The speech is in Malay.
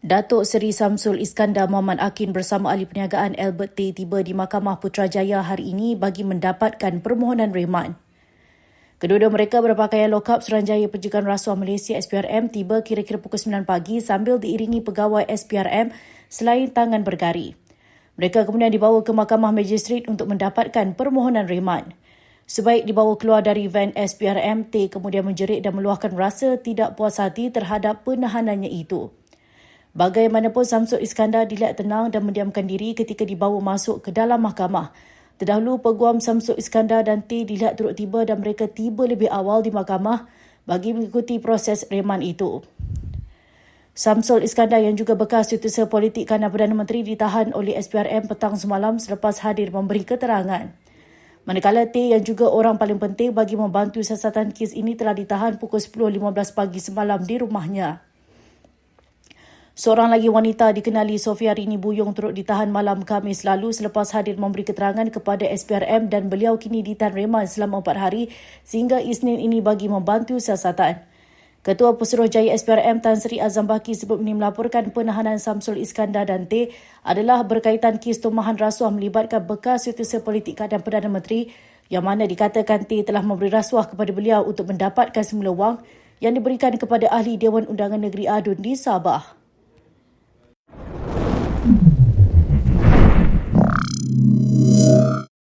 Datuk Seri Samsul Iskandar Muhammad Akin bersama ahli perniagaan Albert T tiba di Mahkamah Putrajaya hari ini bagi mendapatkan permohonan reman. Kedua-dua mereka berpakaian lokap Suruhanjaya Pencegahan Rasuah Malaysia SPRM tiba kira-kira pukul 9 pagi sambil diiringi pegawai SPRM selain tangan bergari. Mereka kemudian dibawa ke Mahkamah Magistrate untuk mendapatkan permohonan reman. Sebaik dibawa keluar dari van SPRM, T kemudian menjerit dan meluahkan rasa tidak puas hati terhadap penahanannya itu. Bagaimanapun Samsud Iskandar dilihat tenang dan mendiamkan diri ketika dibawa masuk ke dalam mahkamah. Terdahulu peguam Samsud Iskandar dan T dilihat turut tiba dan mereka tiba lebih awal di mahkamah bagi mengikuti proses reman itu. Samsul Iskandar yang juga bekas setiausaha politik kanan Perdana Menteri ditahan oleh SPRM petang semalam selepas hadir memberi keterangan. Manakala T yang juga orang paling penting bagi membantu siasatan kes ini telah ditahan pukul 10.15 pagi semalam di rumahnya. Seorang lagi wanita dikenali Sofia Rini Buyong turut ditahan malam Khamis lalu selepas hadir memberi keterangan kepada SPRM dan beliau kini ditahan reman selama empat hari sehingga Isnin ini bagi membantu siasatan. Ketua Pesuruhjaya SPRM Tan Sri Azam Baki sebelum ini melaporkan penahanan Samsul Iskandar dan T adalah berkaitan kes tumahan rasuah melibatkan bekas setiausaha politik dan Perdana Menteri yang mana dikatakan T telah memberi rasuah kepada beliau untuk mendapatkan semula wang yang diberikan kepada ahli Dewan Undangan Negeri Adun di Sabah.